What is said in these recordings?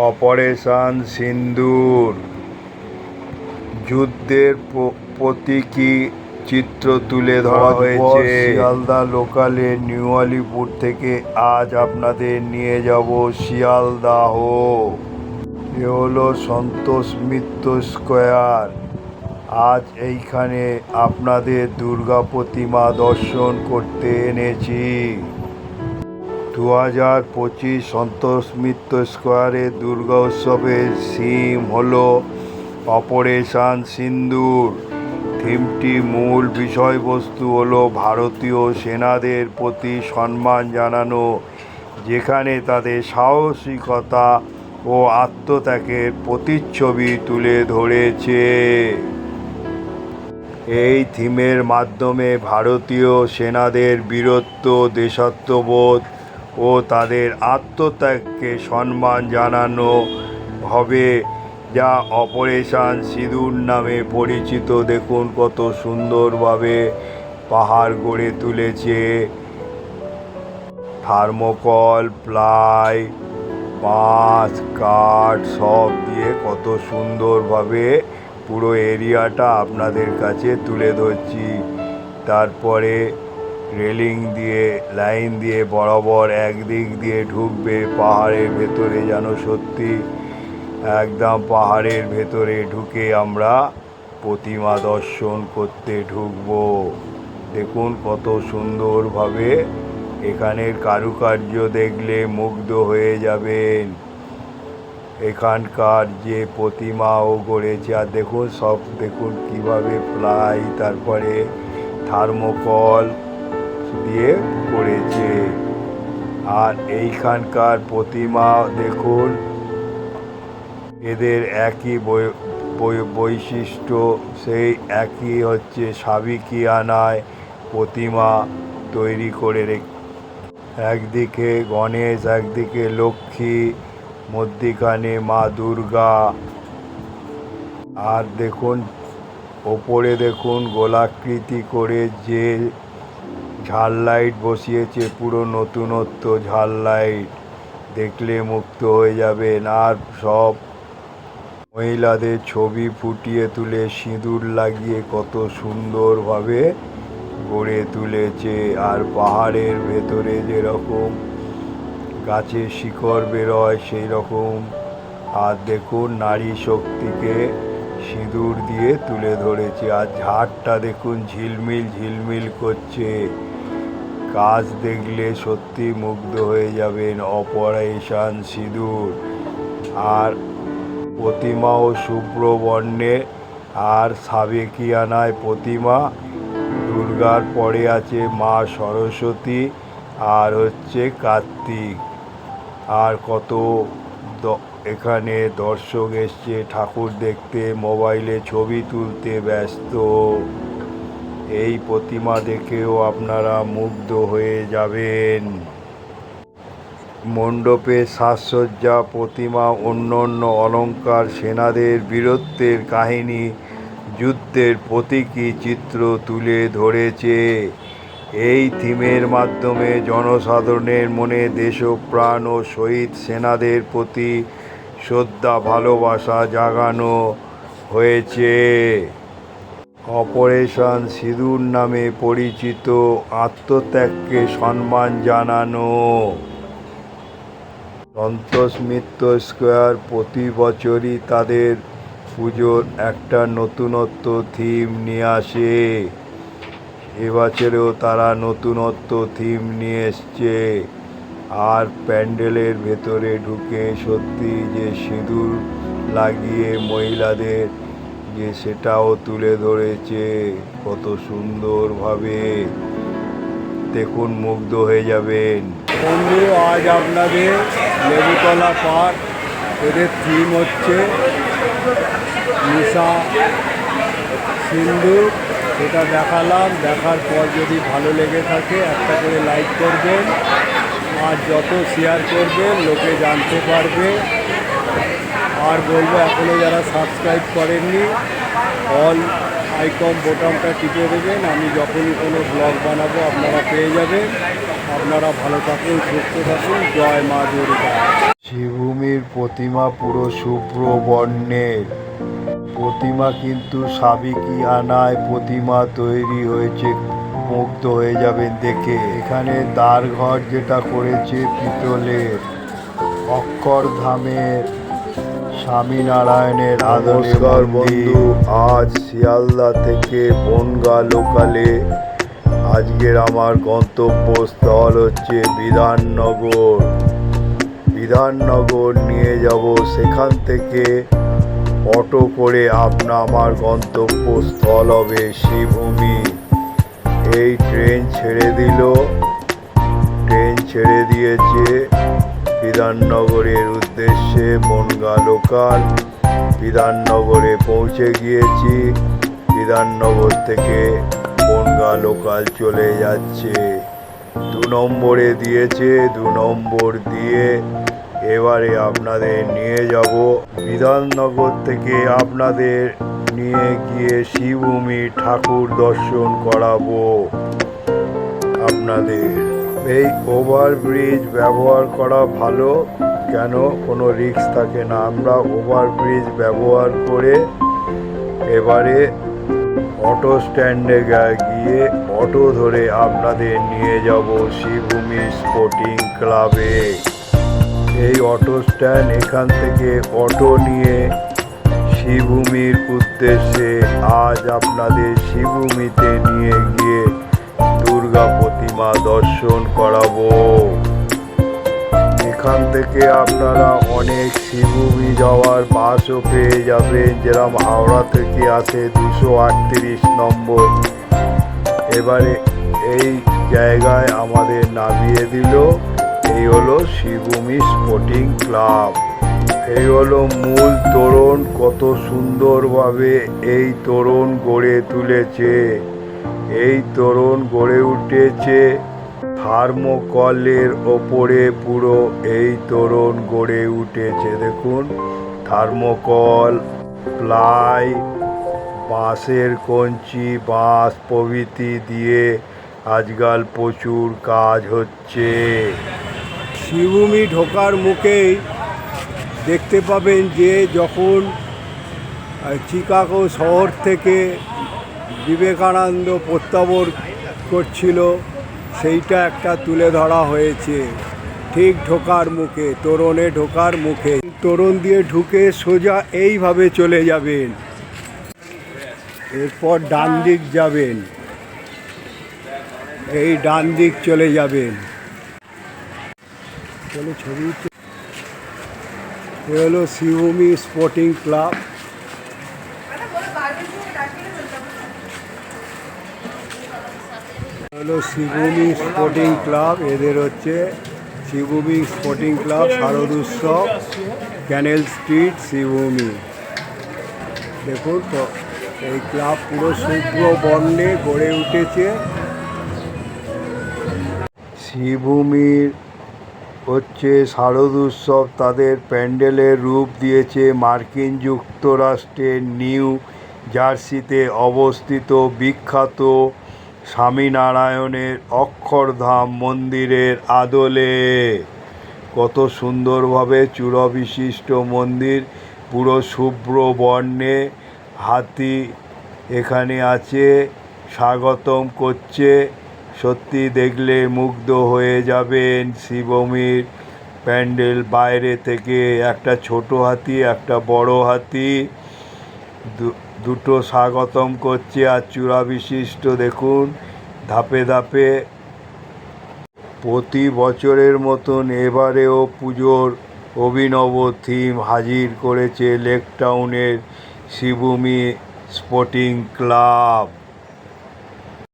Operation সিন্দুর। যুদ্ধের প্রতীকী চিত্র তুলে ধরা হয়েছে। শিয়ালদা লোকালে নিউ আলিপুর থেকে আজ আপনাদের নিয়ে যাব শিয়ালদাহ এ হলো সন্তোষ মিত্র স্কোয়ার। আজ এইখানে আপনাদের দুর্গা প্রতিমা দর্শন করতে এনেছি। দু হাজার পঁচিশ সন্তোষ মিত্র স্কোয়ারে দুর্গা উৎসবের থিম হলো অপারেশন সিন্দুর। থিমটি মূল বিষয়বস্তু হলো ভারতীয় সেনাদের প্রতি সম্মান জানানো, যেখানে তাদের সাহসিকতা ও আত্মত্যাগের প্রতিচ্ছবি তুলে ধরেছে। এই থিমের মাধ্যমে ভারতীয় সেনাদের বীরত্ব, দেশাত্মবোধ ও তাদের আত্মত্যাগকে সম্মান জানানো হবে। যা অপারেশান সিঁদুর নামে পরিচিত। দেখুন কত সুন্দরভাবে পাহাড় গড়ে তুলেছে। থার্মোকল, প্লাই বাঁশ কাঠ সব দিয়ে কত সুন্দরভাবে পুরো এরিয়াটা আপনাদের কাছে তুলে ধরছি। তারপরে রেলিং দিয়ে, লাইন দিয়ে, বরাবর একদিক দিয়ে ঢুকবে পাহাড়ের ভেতরে যেন সত্যি একদম পাহাড়ের ভেতরে ঢুকে আমরা প্রতিমা দর্শন করতে ঢুকব। দেখুন কত সুন্দরভাবে এখানের কারুকার্য দেখলে মুগ্ধ হয়ে যাবেন। এখানকার যে প্রতিমাও গড়েছে, আর দেখুন সব, দেখুন কীভাবে প্লাই, তারপরে থার্মোকল দিয়ে করেছে। আর এইখানকার প্রতিমা দেখুন, এদের একই বৈশিষ্ট্য, সেই একই হচ্ছে সাবিকিয়ানায় প্রতিমা তৈরি করে একদিকে গণেশ, একদিকে লক্ষ্মী, মধ্যিখানে মা দুর্গা। আর দেখুন, ওপরে দেখুন গোলাকৃতি করে যে ঝাল লাইট বসিয়েছে, পুরো নতুনত্ব ঝাল লাইট। দেখলে মুক্ত হয়ে যাবেন। আর সব মহিলাদের ছবি ফুটিয়ে তুলে সিঁদুর লাগিয়ে কত সুন্দরভাবে গড়ে তুলেছে। আর পাহাড়ের ভেতরে যেরকম গাছের শিকড় বেরোয় সেই রকম আর দেখুন, নারী শক্তিকে সিঁদুর দিয়ে তুলে ধরেছে। আর ঝাড়টা দেখুন, ঝিলমিল ঝিলমিল করছে। কাজ দেখলে সত্যি মুগ্ধ হয়ে যাবেন অপারেশন সিঁদুর। আর প্রতিমাও শুভ্র বর্ণে আর সাবেকিয়ানায় প্রতিমা। দুর্গার পরে আছে মা সরস্বতী, আর হচ্ছে কার্তিক। আর কত এখানে দর্শক এসছে, ঠাকুর দেখতে, মোবাইলে ছবি তুলতে ব্যস্ত। এই প্রতিমা দেখেও আপনারা মুগ্ধ হয়ে যাবেন। মণ্ডপে সাজসজ্জা, প্রতিমা অন্য অন্য অলংকার সেনাদের বীরত্বের কাহিনী, যুদ্ধের প্রতীকী চিত্র তুলে ধরেছে। এই থিমের মাধ্যমে জনসাধারণের মনে দেশপ্রাণ ও শহীদ সেনাদের প্রতি শ্রদ্ধা, ভালোবাসা জাগানো হয়েছে। অপারেশন সিঁদুর নামে পরিচিত আত্মত্যাগকে সম্মান জানানো। সন্তোষ মিত্র স্কোয়ার প্রতি বছরই তাদের পুজোর একটা নতুনত্ব থিম নিয়ে আসে। এবছরেও তারা নতুনত্ব থিম নিয়ে এসছে। আর প্যান্ডেলের ভেতরে ঢুকে সত্যি যে সিঁদুর লাগিয়ে মহিলাদের যে সেটাও তুলে ধরেছে, কত সুন্দরভাবে। দেখুন, মুগ্ধ হয়ে যাবেন। বন্ধু, আজ আপনাদের লেবুতলা পার্ক, এদের থিম হচ্ছে নিশা সিন্ধু। সেটা দেখালাম, দেখার পর যদি ভালো লেগে থাকে, একটা করে লাইক করবেন। আর যত শেয়ার করবেন, লোকে জানতে পারবে। আর বলব এখনও যারা সাবস্ক্রাইব করেননি অল আইকম বোটামটা টিপে দেবেন। আমি যখনই কোনো ব্লগ বানাবো, আপনারা পেয়ে যাবেন। আপনারা ভালো থাকুন, সুস্থ থাকুন। জয় মা দুর্গা। শিবভূমির প্রতিমা পুরো শুভ্র বর্ণের প্রতিমা কিন্তু সাবিকি আনায় প্রতিমা তৈরি হয়েছে, মুগ্ধ হয়ে যাবেন দেখে। এখানে দ্বার ঘর যেটা করেছে পিতলের অক্ষরধামের স্বামীনারায়ণের নমস্কার বন্ধু আজ শিয়ালদা থেকে বনগা লোকালে আজকের আমার গন্তব্যস্থল হচ্ছে বিধাননগর। বিধাননগর নিয়ে যাব সেখান থেকে অটো করে আপনা আমার গন্তব্যস্থল হবে শ্রীভূমি এই ট্রেন ছেড়ে দিল ট্রেন ছেড়ে দিয়েছে। বিধাননগরের উদ্দেশ্যে বনগা লোকাল বিধাননগরে পৌঁছে গিয়েছি। বিধাননগর থেকে বনগা লোকাল চলে যাচ্ছে। দু নম্বরে দিয়েছে, দু নম্বর দিয়ে এবারে আপনাদের নিয়ে যাব। বিধাননগর থেকে আপনাদের নিয়ে গিয়ে শিবভূমি ঠাকুর দর্শন করাবো। আপনাদের এই ওভারব্রিজ ব্যবহার করা ভালো? কেন? কোনো রিস্ক থাকে না। আমরা ওভারব্রিজ ব্যবহার করে এবারে অটো স্ট্যান্ডে গিয়ে অটো ধরে আপনাদের নিয়ে যাব শিবভূমি স্পোর্টিং ক্লাবে এই অটো স্ট্যান্ড এখান থেকে অটো নিয়ে শিবভূমির উদ্দেশ্যে আজ আপনাদের শিবভূমিতে নিয়ে গিয়ে প্রতিমা দর্শন করাবো। এখান থেকে আপনারা অনেক শিবভূমি যাওয়ার বাসও পেয়ে যাবেন যেরকম হাওড়া থেকে আসে দুশো আটত্রিশ নম্বর। এবারে এই জায়গায় আমাদের নামিয়ে দিল, এই হলো শিবভূমি স্পোর্টিং ক্লাব। এই হলো মূল তোরণ, কত সুন্দরভাবে এই তোরণ গড়ে তুলেছে। এই তোরণ গড়ে উঠেছে থার্মোকলের ওপরে পুরো এই তোরণ গড়ে উঠেছে। দেখুন, থার্মোকল, প্লাই, বাঁশের কঞ্চি, বাঁশ প্রভৃতি দিয়ে আজকাল প্রচুর কাজ হচ্ছে। শিবভূমি ঢোকার মুখেই দেখতে পাবেন যে যখন চিকাগো শহর থেকে বিবেকানন্দ প্রত্যাবর করছিল, সেইটা একটা তুলে ধরা হয়েছে। ঠিক ঢোকার মুখে, তোরণে ঢোকার মুখে। তোরণ দিয়ে ঢুকে সোজা এইভাবে চলে যাবেন। এরপর ডান দিক যাবেন। এই ডান দিক চলে যাবেন। চলো ছবি এ হলো শিবভূমি স্পোর্টিং ক্লাব। হলো শিবভূমি স্পোর্টিং ক্লাব এদের হচ্ছে শিবভূমি স্পোর্টিং ক্লাব শারদ উৎসব ক্যানেল স্ট্রিট শিবভূমি। দেখুন তো, এই ক্লাব পুরো শুভ্র বর্ণে গড়ে উঠেছে। শ্রীভূমির হচ্ছে শারদ উৎসব তাদের প্যান্ডেলের রূপ দিয়েছে মার্কিন যুক্তরাষ্ট্রের নিউ জার্সিতে অবস্থিত বিখ্যাত স্বামীনারায়ণের অক্ষরধাম মন্দিরের আদলে। কত সুন্দরভাবে চূড়বিশিষ্ট মন্দির, পুরো শুভ্র বর্ণে হাতি এখানে আছে, স্বাগতম করছে। সত্যি দেখলে মুগ্ধ হয়ে যাবেন শিবমীর প্যান্ডেল বাইরে থেকে। একটা ছোট হাতি, একটা বড় হাতি। দুটো স্বাগতম করছে আর চূড়া বিশিষ্ট দেখুন, ধাপে ধাপে প্রতি বছরের মতন এবারেও পুজোর অভিনব থিম হাজির করেছে লেক টাউনের শিবভূমি স্পোর্টিং ক্লাব।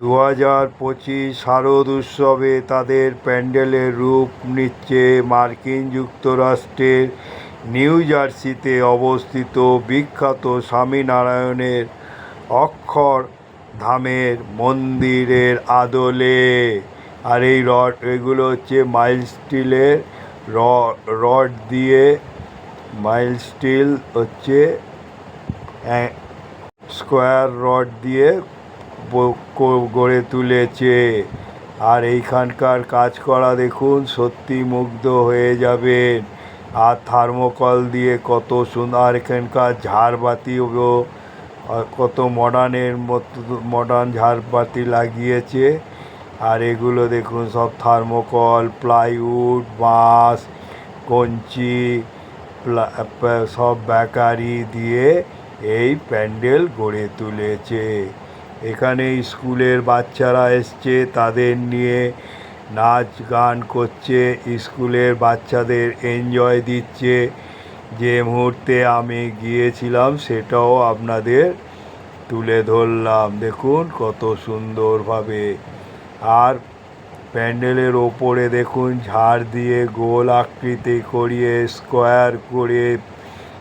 দু হাজার পঁচিশ শারদ উৎসবে তাদের প্যান্ডেলের রূপ নিচ্ছে মার্কিন যুক্তরাষ্ট্রের নিউ জার্সিতে অবস্থিত বিখ্যাত স্বামীনারায়ণের অক্ষর ধামের মন্দিরের আদলে। আর এই রড, এগুলো হচ্ছে মাইল স্টিলের রড দিয়ে মাইল স্টিল হচ্ছে স্কোয়ার রড দিয়ে গড়ে তুলেছে। আর এইখানকার কাজ করা দেখুন, সত্যি মুগ্ধ হয়ে যাবেন। আর থার্মোকল দিয়ে কত সুন্দর এখানকার ঝাড়বাতিও কত মডার্নের মতো মডার্ন ঝাড়বাতি লাগিয়েছে। আর এগুলো দেখুন, সব থার্মোকল প্লাইউড বাঁশ, কঞ্চি সব বেকারি দিয়ে এই প্যান্ডেল গড়ে তুলেছে। এখানে স্কুলের বাচ্চারা এসছে, তাদের নিয়ে নাচ, গান করছে, স্কুলের বাচ্চাদের এনজয় দিচ্ছে। যে মুহূর্তে আমি গিয়েছিলাম, সেটাও আপনাদের তুলে ধরলাম। দেখুন কত সুন্দরভাবে। আর প্যান্ডেলের ওপরে দেখুন, ঝাড় দিয়ে গোল আকৃতি করিয়ে, স্কোয়ার করে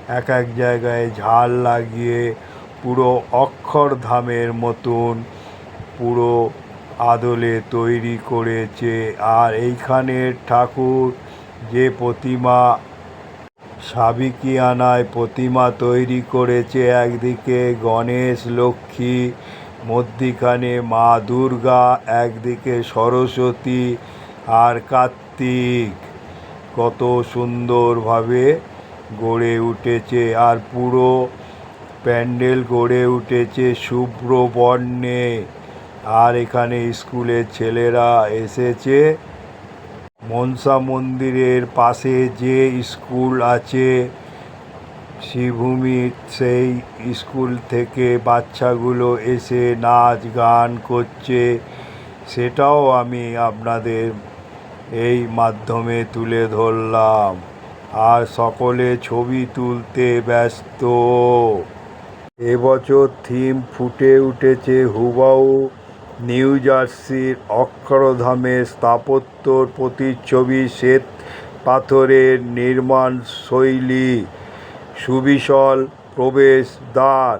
এক এক জায়গায় ঝাড় লাগিয়ে, পুরো অক্ষরধামের মতন, পুরো আদলে তৈরি করেছে। আর এইখানের ঠাকুর যে প্রতিমা, সাবিকিয়ানায় প্রতিমা তৈরি করেছে একদিকে গণেশ লক্ষ্মী, মধ্যিখানে মা দুর্গা, একদিকে সরস্বতী আর কার্তিক। কত সুন্দরভাবে গড়ে উঠেছে আর পুরো প্যান্ডেল গড়ে উঠেছে শুভ্র বর্ণে আর এখানে স্কুলের ছেলেরা এসেছে। মনসা মন্দিরের পাশে যে স্কুল আছে শ্রীভূমি সেই স্কুল থেকে বাচ্চাগুলো এসে নাচ, গান করছে। সেটাও আমি আপনাদের এই মাধ্যমে তুলে ধরলাম। আর সকলে ছবি তুলতে ব্যস্ত। এবছর থিম ফুটে উঠেছে হুবাহু। নিউ জার্সির অক্ষরধামের স্থাপত্যর প্রতিচ্ছবি শ্বেত পাথরের নির্মাণ শৈলী, সুবিশল প্রবেশদ্বার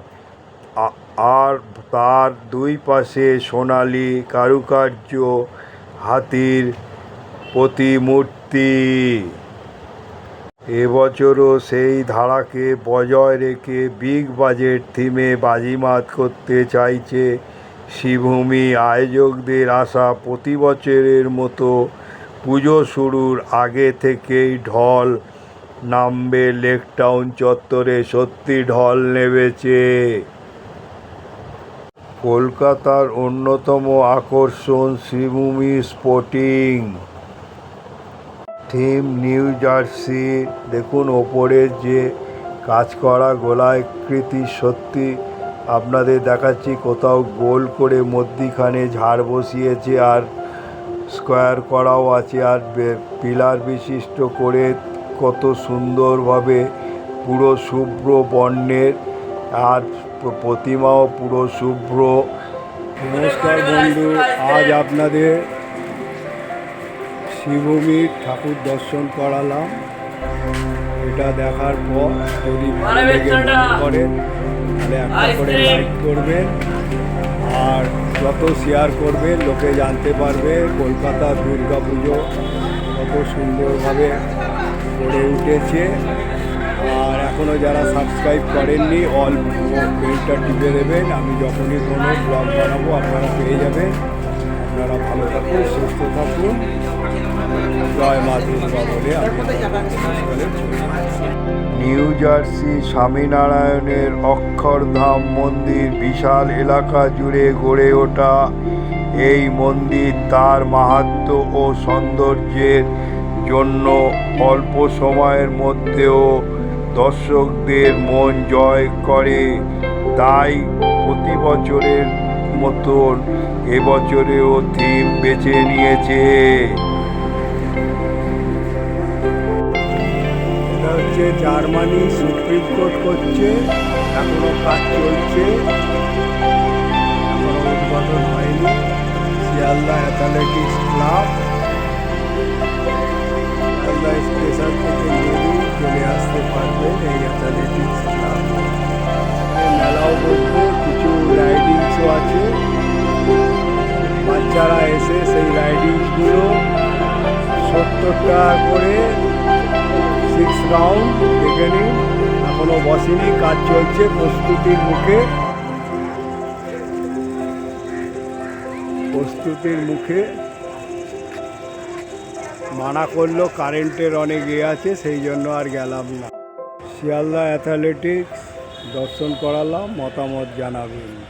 আর তার দুই পাশে সোনালি কারুকার্য, হাতির প্রতিমূর্তি। এবছরও সেই ধারাকে বজায় রেখে বিগ বাজেট থিমে বাজিমাত করতে চাইছে শ্রীভূমি আয়োজকদের আশা প্রতি বছরের মতো পুজো শুরুর আগে থেকেই ঢল নামবে লেক টাউন চত্বরে, সত্যি ঢল নেমেছে। কলকাতার অন্যতম আকর্ষণ Sreebhumi sporting. Theme New Jersey. দেখুন ওপরে যে কাজ করা গোলাকৃতি সত্যি আপনাদের দেখাচ্ছি কোথাও গোল করে মধ্যিখানে ঝাড় বসিয়েছে আর স্কোয়ার করাও আছে আর পিলার বিশিষ্ট করে কত সুন্দরভাবে পুরো শুভ্র বর্ণের আর প্রতিমাও পুরো শুভ্র। নমস্কার বন্ধু, আজ আপনাদের শিবভূমির ঠাকুর দর্শন করালাম। এটা দেখার পর যদি করেন তাহলে একটা করে লাইক করবেন আর যত শেয়ার করবেন লোকে জানতে পারবে। কলকাতা দুর্গা পুজো কত সুন্দরভাবে গড়ে উঠেছে। আর এখনও যারা সাবস্ক্রাইব করেননি অল বেলটা টিপে দেবেন। আমি যখনই কোনো ব্লগ বানাবো আপনারা পেয়ে যাবেন। আপনারা ভালো থাকুন সুস্থ থাকুন। নিউ জার্সি স্বামীনারায়ণের অক্ষরধাম মন্দির, বিশাল এলাকা জুড়ে গড়ে ওঠা এই মন্দির তার মাহাত্ম্য ও সৌন্দর্যের জন্য অল্প সময়ের মধ্যেও দর্শকদের মন জয় করে। তাই প্রতি বছরের মতন এবছরেও থিম বেছে নিয়েছে। এটা হচ্ছে জার্মানি সুপ্রিম কোর্ট করছে, এখনও কাজ চলছে। উদ্বোধন হয়নি। Sealdah athletics club. Sealdah station থেকে নেমেই চলে আসতে পারবেন এই অ্যাথলেটিক্স ক্লাব। মেলাও বসবে কিছু রাইডিংসও আছে। বাচ্চারা এসে সেই রাইডিংসগুলো সত্তর টাকা করে সিক্স রাউন্ড দেখে নিন। এখনও বসেনি, কাজ চলছে, প্রস্তুতির মুখে। প্রস্তুতির মুখে। মানা করল কারেন্টের অনেক ইয়ে আছে, সেই জন্য আর গেলাম না। শিয়ালদা অ্যাথলেটিক্স দর্শন করালাম, মতামত জানাবেন।